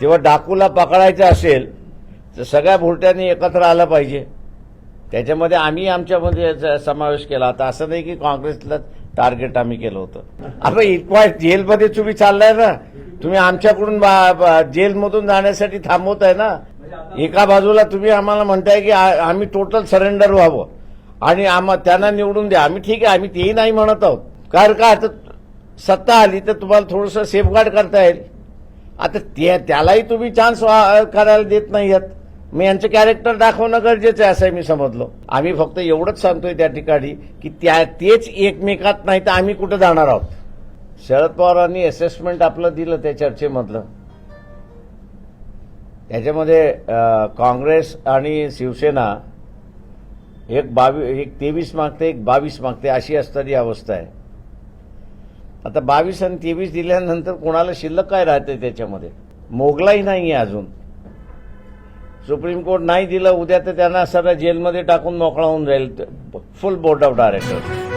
तेव्हा डाकूला पकडायचं असेल तर सगळ्या भुलट्यांनी एकत्र आलं पाहिजे. त्याच्यामध्ये आम्ही आमच्यामध्ये समावेश केला. होता असं नाही की काँग्रेसला टार्गेट आम्ही केलं होतं. आता इतका जेलमध्ये तुम्ही चाललाय ना तुम्ही आमच्याकडून बा- जेलमधून जाण्यासाठी थांबवत आहे ना. एका बाजूला तुम्ही आम्हाला म्हणताय की आम्ही टोटल सरेंडर व्हावं. आणि आम्हा त्यांना निवडून द्या. आम्ही ठीक आहे आम्ही तेही नाही म्हणत आहोत. कारण का आता सत्ता आली तर तुम्हाला थोडंसं सेफगार्ड करता येईल. आता ते त्यालाही तुम्ही चान्स करायला देत नाही आहेत मी यांचं कॅरेक्टर दाखवणं गरजेचं आहे असं मी समजलो. आम्ही फक्त एवढंच सांगतोय त्या ठिकाणी की त्या तेच एकमेकात नाही तर आम्ही कुठं जाणार आहोत. शरद पवारांनी असेसमेंट आपलं दिलं त्या चर्चेमधलं. त्याच्यामध्ये काँग्रेस आणि शिवसेना एक बावी एक तेवीस मागते एक बावीस मागते अशी असणारी अवस्था आहे. आता बावीस आणि तेवीस दिल्यानंतर कोणाला शिल्लक काय राहते त्याच्यामध्ये? मोगलाही नाही आहे अजून. सुप्रीम कोर्ट नाही दिलं उद्या तर त्यांना सगळं जेलमध्ये टाकून मोकळा होऊन जाईल. फुल बोर्ड ऑफ डायरेक्टर